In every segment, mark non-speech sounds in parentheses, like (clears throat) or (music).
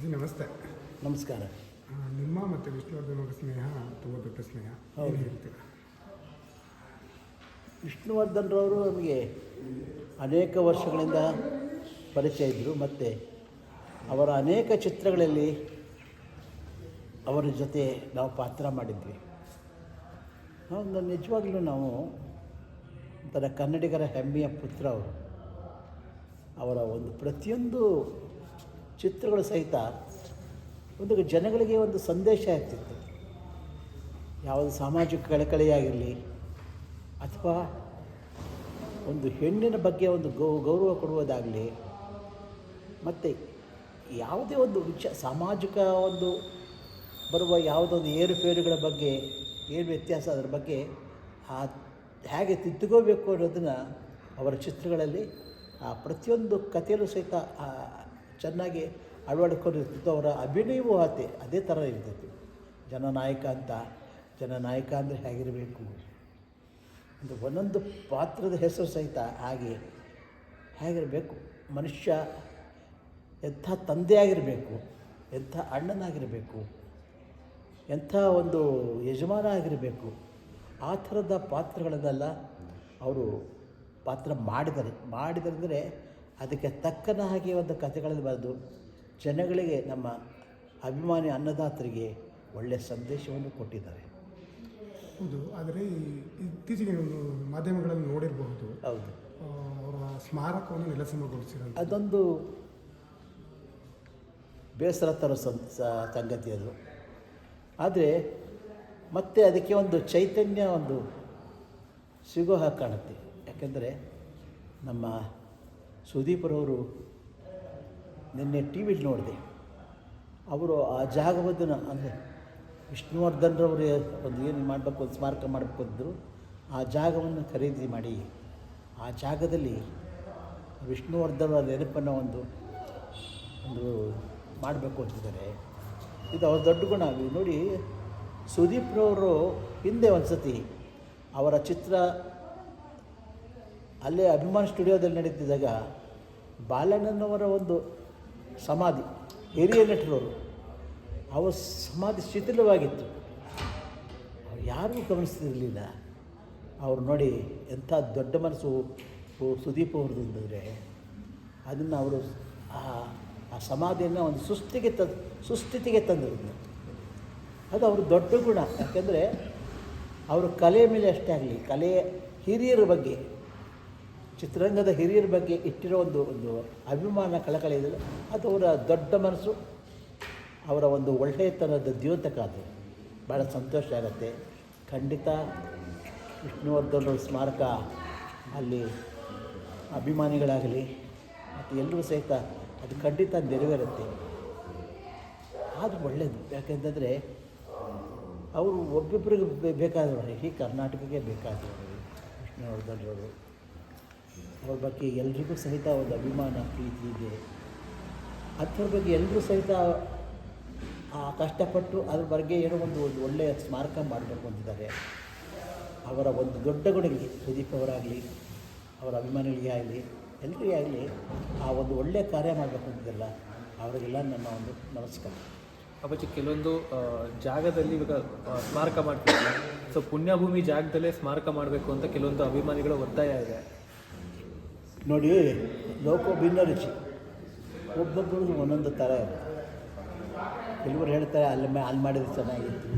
ಅಜ್ಜಿ ನಮಸ್ತೆ. ನಮಸ್ಕಾರ. ನಿಮ್ಮ ಮತ್ತು ವಿಷ್ಣುವರ್ಧನ್ ಅವರ ಸ್ನೇಹ ತುಂಬ ದೊಡ್ಡ ಸ್ನೇಹ. ಏನು ಹೇಳ್ತೀರಾ? ವಿಷ್ಣುವರ್ಧನ್ರವರು ನಮಗೆ ಅನೇಕ ವರ್ಷಗಳಿಂದ ಪರಿಚಯ ಇದ್ದರು ಮತ್ತು ಅವರ ಅನೇಕ ಚಿತ್ರಗಳಲ್ಲಿ ಅವರ ಜೊತೆ ನಾವು ಪಾತ್ರ ಮಾಡಿದ್ವಿ. ನಾವು ನಿಜವಾಗ್ಲೂ ನಾವು ಒಂಥರ ಕನ್ನಡಿಗರ ಹೆಮ್ಮೆಯ ಪುತ್ರ ಅವರು. ಅವರ ಒಂದು ಪ್ರತಿಯೊಂದು ಚಿತ್ರಗಳು ಸಹಿತ ಒಂದು ಜನಗಳಿಗೆ ಒಂದು ಸಂದೇಶ ಇರ್ತಿತ್ತು ಯಾವುದು ಸಾಮಾಜಿಕ ಕಳಕಳಿಯಾಗಿರಲಿ ಅಥವಾ ಒಂದು ಹೆಣ್ಣಿನ ಬಗ್ಗೆ ಒಂದು ಗೌ, ಗೌರವ ಕೊಡುವುದಾಗಲಿ, ಮತ್ತು ಯಾವುದೇ ಒಂದು ವಿಚ, ಸಾಮಾಜಿಕ ಒಂದು ಬರುವ ಯಾವುದೊಂದು ಏರುಪೇರುಗಳ ಬಗ್ಗೆ, ಏನು ವ್ಯತ್ಯಾಸ ಅದರ ಬಗ್ಗೆ, ಆ ಹೇಗೆ ತಿದ್ದುಕೋಬೇಕು ಅನ್ನೋದನ್ನು ಅವರ ಚಿತ್ರಗಳಲ್ಲಿ ಆ ಪ್ರತಿಯೊಂದು ಕಥೆಯಲ್ಲೂ ಸಹಿತ ಚೆನ್ನಾಗಿ ಅಳವಡಿಕೊಂಡಿರ್ತಿತ್ತು ಅವರ ಅಭಿನಯವೂ ಅದೇ ಅದೇ ಥರ ಇರ್ತಿತ್ತು ಜನನಾಯಕ ಅಂತ ಜನನಾಯಕ ಅಂದರೆ ಹೇಗಿರಬೇಕು? ಒಂದು ಒಂದೊಂದು ಪಾತ್ರದ ಹೆಸರು ಸಹಿತ ಹಾಗೆ ಹೇಗಿರಬೇಕು? ಮನುಷ್ಯ ಎಂಥ ತಂದೆಯಾಗಿರಬೇಕು ಎಂಥ ಅಣ್ಣನಾಗಿರಬೇಕು, ಎಂಥ ಒಂದು ಯಜಮಾನ ಆಗಿರಬೇಕು, ಆ ಥರದ ಪಾತ್ರಗಳನ್ನೆಲ್ಲ ಅವರು ಪಾತ್ರ ಮಾಡಿದ್ದಾರೆ ಮಾಡಿದರೆ ಅದಕ್ಕೆ ತಕ್ಕನ ಹಾಗೆ ಒಂದು ಕಥೆಗಳಲ್ಲಿ ಬರೆದು ಜನಗಳಿಗೆ ನಮ್ಮ ಅಭಿಮಾನಿ ಅನ್ನದಾತರಿಗೆ ಒಳ್ಳೆಯ ಸಂದೇಶವನ್ನು ಕೊಟ್ಟಿದ್ದಾರೆ. ಹೌದು ಆದರೆ ಈ ಇತ್ತೀಚೆಗೆ ಮಾಧ್ಯಮಗಳನ್ನು ಮಾಧ್ಯಮಗಳಲ್ಲಿ ನೋಡಿರಬಹುದು. ಹೌದು. ಅವರ ಸ್ಮಾರಕವನ್ನು ನೆಲಸಮಗೊಳಿಸಿರೋದು ಅದೊಂದು ಬೇಸರ ತರೋ ಸಂಗತಿ ಅದು. ಆದರೆ ಮತ್ತೆ ಅದಕ್ಕೆ ಒಂದು ಚೈತನ್ಯ ಒಂದು ಸಿಗೋ ಹಾಗೆ ಕಾಣುತ್ತೆ. ಯಾಕೆಂದರೆ ನಮ್ಮ ಸುದೀಪರವರು ನಿನ್ನೆ ಟಿ ವಿಲಿ ನೋಡಿದೆ. ಅವರು ಆ ಜಾಗವದನ್ನು, ಅಂದರೆ ವಿಷ್ಣುವರ್ಧನ್ರವರು ಒಂದು ಏನು ಮಾಡಬೇಕು, ಒಂದು ಸ್ಮಾರಕ ಮಾಡಬೇಕು ಅಂದರು, ಆ ಜಾಗವನ್ನು ಖರೀದಿ ಮಾಡಿ, ಆ ಜಾಗದಲ್ಲಿ ವಿಷ್ಣುವರ್ಧನ ನೆನಪನ್ನು ಒಂದು ಒಂದು ಮಾಡಬೇಕು ಅಂತಿದ್ದಾರೆ. ಇದು ಅವ್ರ ದೊಡ್ಡ ಗುಣ. ನೋಡಿ ಸುದೀಪ್ರವರು ಹಿಂದೆ ಒಂದು ಸತಿ ಅವರ ಚಿತ್ರ ಅಲ್ಲೇ ಅಭಿಮಾನ್ ಸ್ಟುಡಿಯೋದಲ್ಲಿ ನಡೀತಿದ್ದಾಗ ಬಾಲಣ್ಣನವರ ಒಂದು ಸಮಾಧಿ, ಹಿರಿಯ ನಟರವರು, ಅವ ಸಮಾಧಿ ಶಿಥಿಲವಾಗಿತ್ತು. ಅವ್ರು ಯಾರಿಗೂ ಗಮನಿಸ್ತಿರಲಿಲ್ಲ. ಅವ್ರು ನೋಡಿ ಎಂಥ ದೊಡ್ಡ ಮನಸ್ಸು ಸುದೀಪ್ ಅವ್ರದ್ದು ಅಂದರೆ ಅದನ್ನು ಅವರು ಆ ಆ ಸಮಾಧಿಯನ್ನು ಒಂದು ಸುಸ್ಥಿಗೆ ತ, ಸುಸ್ಥಿತಿಗೆ ತಂದಿರೋದು. ಅದು ಅವರು ದೊಡ್ಡ ಗುಣ. ಯಾಕೆಂದರೆ ಅವರು ಕಲೆ ಮೇಲೆ ಅಷ್ಟೇ ಆಗಲಿ, ಕಲೆಯ ಹಿರಿಯರ ಬಗ್ಗೆ ಚಿತ್ರರಂಗದ ಹಿರಿಯರ ಬಗ್ಗೆ ಇಟ್ಟಿರೋ ಒಂದು ಒಂದು ಅಭಿಮಾನ ಕಳಕಳಿ ಇದೆಯಲ್ಲ ಅದು ಅವರ ದೊಡ್ಡ ಮನಸ್ಸು, ಅವರ ಒಂದು ಒಳ್ಳೆಯತನದ ದ್ಯೋತಕ ಅದು. ಭಾಳ ಸಂತೋಷ ಆಗುತ್ತೆ. ಖಂಡಿತ ವಿಷ್ಣುವರ್ಧನ್ ಸ್ಮಾರಕ ಅಲ್ಲಿ ಅಭಿಮಾನಿಗಳಾಗಲಿ, ಮತ್ತು ಎಲ್ಲರೂ ಸಹಿತ ಅದು ಖಂಡಿತ ನೆರವೇರುತ್ತೆ. ಆದರೂ ಒಳ್ಳೆಯದು ಯಾಕೆಂತಂದರೆ, ಅವರು ಒಬ್ಬೊಬ್ಬರಿಗೆ ಬೇಕಾದವರು, ಈ ಕರ್ನಾಟಕಕ್ಕೆ ಬೇಕಾದವರು ವಿಷ್ಣುವರ್ಧನ್ರವರು. ಬಗ್ಗೆ ಎಲ್ರಿಗೂ ಸಹಿತ ಒಂದು ಅಭಿಮಾನ, ಪ್ರೀತಿ ಇದೆ. ಅಂಥವ್ರ ಬಗ್ಗೆ ಎಲ್ಲರೂ ಸಹಿತ ಆ ಕಷ್ಟಪಟ್ಟು ಅದ್ರ ಬಗ್ಗೆ ಏನೋ ಒಂದು ಒಂದು ಒಳ್ಳೆಯ ಸ್ಮಾರಕ ಮಾಡಬೇಕು ಅಂತಿದ್ದಾರೆ. ಅವರ ಒಂದು ದೊಡ್ಡ ಗುಣಿಗೆ ಸುದೀಪ್ ಅವರಾಗಲಿ, ಅವರ ಅಭಿಮಾನಿಗಳಿಗೆ ಆಗಲಿ ಎಲ್ಲರಿಗೆ ಆಗಲಿ ಆ ಒಂದು ಒಳ್ಳೆಯ ಕಾರ್ಯ ಮಾಡಬೇಕು ಅಂತಿದ್ದಲ್ಲ ಅವರಿಗೆಲ್ಲ ನನ್ನ ಒಂದು ನಮಸ್ಕಾರ. ಅಪ್ಪಾಜಿ, ಕೆಲವೊಂದು ಜಾಗದಲ್ಲಿ ಇವಾಗ ಸ್ಮಾರಕ ಮಾಡ್ತಿದ್ದಾರೆ. ಸೊ, ಪುಣ್ಯಭೂಮಿ ಜಾಗದಲ್ಲೇ ಸ್ಮಾರಕ ಮಾಡಬೇಕು ಅಂತ ಕೆಲವೊಂದು ಅಭಿಮಾನಿಗಳ ಒತ್ತಾಯ ಇದೆ. ನೋಡಿ, ಲೋಕ ಭಿನ್ನ ರುಚಿ. ಒಬ್ಬೊಬ್ಬರು ಒಂದೊಂದು ಥರ ಇದೆ ಕೆಲವರು ಹೇಳ್ತಾರೆ, ಅಲ್ಲಿ ಮೇ, ಅಲ್ಲಿ ಮಾಡಿದ್ರೆ ಚೆನ್ನಾಗಿತ್ತು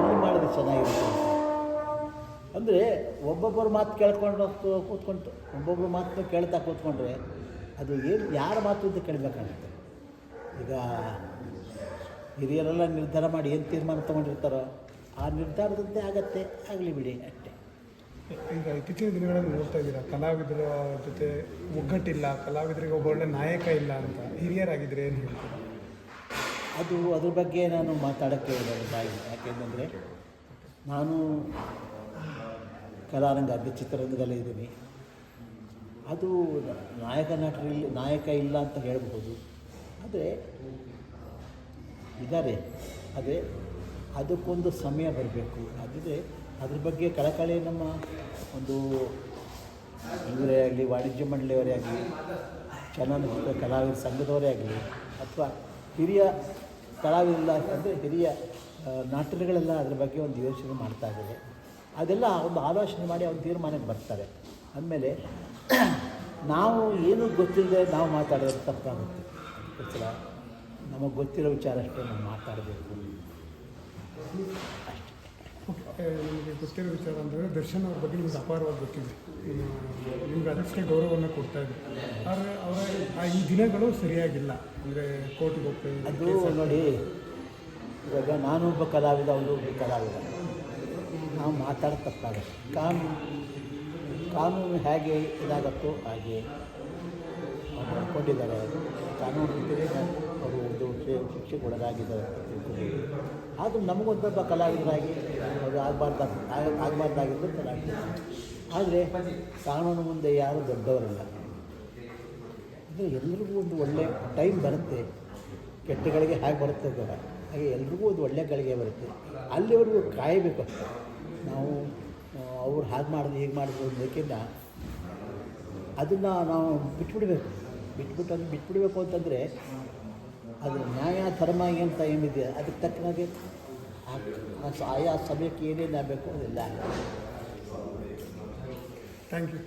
ಇಲ್ಲಿ ಮಾಡಿದ್ರೆ ಚೆನ್ನಾಗಿರುತ್ತೆ. ಅಂದರೆ, ಒಬ್ಬೊಬ್ಬರು ಮಾತು ಕೇಳ್ಕೊಂಡು ಕೂತ್ಕೊಂಡು ಒಬ್ಬೊಬ್ಬರು ಮಾತು ಕೇಳ್ತಾ ಕೂತ್ಕೊಂಡ್ರೆ, ಅದು ಏನು, ಯಾರ ಮಾತು ಅಂತ ಕೇಳಬೇಕಾಗುತ್ತೆ. ಈಗ, ಹಿರಿಯರೆಲ್ಲ ನಿರ್ಧಾರ ಮಾಡಿ ಏನು ತೀರ್ಮಾನ ತೊಗೊಂಡಿರ್ತಾರೋ, ಆ ನಿರ್ಧಾರದಂತೆ ಆಗತ್ತೆ. ಆಗಲಿ ಬಿಡಿ, ಅಷ್ಟೇ. ಈಗ ಇತ್ತೀಚಿನ ದಿನಗಳಲ್ಲಿ ನೋಡ್ತಾ ಇದ್ದೀರಾ, ಕಲಾವಿದರ ಜೊತೆ ಒಗ್ಗಟ್ಟಿಲ್ಲ, ಕಲಾವಿದರಿಗೆ ಒಬ್ಬ ಒಳ್ಳೆ ನಾಯಕ ಇಲ್ಲ ಅಂತ. ಹಿರಿಯರಾಗಿದ್ದರೆ ಏನು ಹೇಳ್ತೀರಾ? ಅದು, ಅದ್ರ ಬಗ್ಗೆ ನಾನು ಮಾತಾಡೋಕ್ಕೆ ಬಾಯಿ ಯಾಕೆಂದರೆ ನಾನು ಕಲಾರಂಗ, ಅದು ಚಿತ್ರರಂಗದಲ್ಲಿ ಇದ್ದೀನಿ. ಅದು ನಾಯಕ ನಟರಿಲ್ಲ, ನಾಯಕ ಇಲ್ಲ ಅಂತ ಹೇಳಬಹುದು. ಆದರೆ ಇದ್ದಾರೆ ಅದೇ ಅದಕ್ಕೊಂದು ಸಮಯ ಬರಬೇಕು. ಅದಿದೆ ಅದ್ರ ಬಗ್ಗೆ ಕಳಕಳಿ ನಮ್ಮ ಒಂದು ಇವರೇ ಆಗಲಿ, ವಾಣಿಜ್ಯ ಮಂಡಳಿಯವರೇ ಆಗಲಿ, ಚಲನಚಿತ್ರ ಕಲಾವಿದ ಸಂಘದವರೇ ಆಗಲಿ, ಅಥವಾ ಹಿರಿಯ ಕಲಾವಿದ ಅಂದರೆ ಹಿರಿಯ ನಾಟಕಗಳೆಲ್ಲ ಅದ್ರ ಬಗ್ಗೆ ಒಂದು ಯೋಚನೆ ಮಾಡ್ತಾ ಇದ್ದಾರೆ. ಅದೆಲ್ಲ ಒಂದು ಆಲೋಚನೆ ಮಾಡಿ ಅವ್ರು ತೀರ್ಮಾನಕ್ಕೆ ಬರ್ತಾರೆ. ಆಮೇಲೆ (clears throat) ನಾವು ಏನೂ ಗೊತ್ತಿಲ್ಲದೆ ನಾವು ಮಾತಾಡೋದು ತಪ್ಪಾಗುತ್ತೆ. ಅದಕ್ಕೋಸ್ಕರ ನಮಗೆ ಗೊತ್ತಿರೋ ವಿಚಾರ ಅಷ್ಟೇ ನಾವು ಮಾತಾಡಬೇಕು. ಅಷ್ಟೇ. ನಿಮಗೆ ಗೊತ್ತಿರೋ ವಿಚಾರ ಅಂದರೆ ದರ್ಶನ್ ಅವ್ರ ಬಗ್ಗೆ ನಿಮ್ಗೆ ಅಪಾರವಾಗಿ ಗೊತ್ತಿದೆ. ನಿಮ್ಗೆ ಅದಕ್ಕೆ ಗೌರವವನ್ನು ಕೊಡ್ತಾ ಇದೆ ಆದರೆ ಅವರ ಆ ಈ ದಿನಗಳು ಸರಿಯಾಗಿಲ್ಲ. ಅಂದರೆ ಕೋರ್ಟಿಗೆ ಹೋಗ್ತಾ ಅದು ನೋಡಿ, ಇವಾಗ ನಾನೊಬ್ಬ ಕಲಾವಿದ ಅವರು ಒಬ್ಬ ಕಲಾವಿದ. ನಾವು ಮಾತಾಡೋದು ತಪ್ಪಾಗುತ್ತೆ. ಕಾನೂನು ಕಾನೂನು ಹೇಗೆ ಇದಾಗತ್ತೋ ಹಾಗೆ ಕೊಟ್ಟಿದ್ದಾರೆ. ಕಾನೂನು ಅವರು ಒಂದು ಶಿ- ಶಿಕ್ಷೆಗೆ ಒಳಗಾಗಿದ್ದಾರೆ ಆದರೂ ನಮಗೊಂದೊಬ್ಬ ಕಲಾವಿದರಾಗಿ ಅದು ಆಗಬಾರ್ದು ಆಗಬಾರ್ದಾಗಿದ್ದು ಕಲಾವಿದ. ಆದರೆ ಕಾನೂನು ಮುಂದೆ ಯಾರೂ ದೊಡ್ಡವರಲ್ಲ. ಅಂದರೆ ಎಲ್ರಿಗೂ ಒಂದು ಒಳ್ಳೆ ಟೈಮ್ ಬರುತ್ತೆ. ಕೆಟ್ಟಗಳಿಗೆ ಹಾಗೆ ಬರುತ್ತೆ ಕೂಡ. ಹಾಗೆ ಎಲ್ರಿಗೂ ಒಂದು ಒಳ್ಳೆ ಗಳಿಗೆ ಬರುತ್ತೆ. ಅಲ್ಲಿವರೆಗೂ ಕಾಯಬೇಕು ನಾವು ಅವ್ರು ಹಾಗೆ ಮಾಡಿದ್ರು, ಹೀಗೆ ಮಾಡಿದ್ರು ಅನ್ನೋದಕ್ಕಿಂತ ಅದನ್ನು ನಾವು ಬಿಟ್ಬಿಡಬೇಕು. ಬಿಟ್ಬಿಟ್ಟು ಅದು ಬಿಟ್ಬಿಡಬೇಕು ಅಂತಂದರೆ ಅದು ನ್ಯಾಯ ಧರ್ಮ ಅಂತ ಏನಿದೆ ಅದಕ್ಕೆ ತಕ್ಕನಾಗೆ ಆಯಾ ಸಮಯಕ್ಕೆ ಏನೇನು ಆಗಬೇಕು ಅದೆಲ್ಲ. Thank you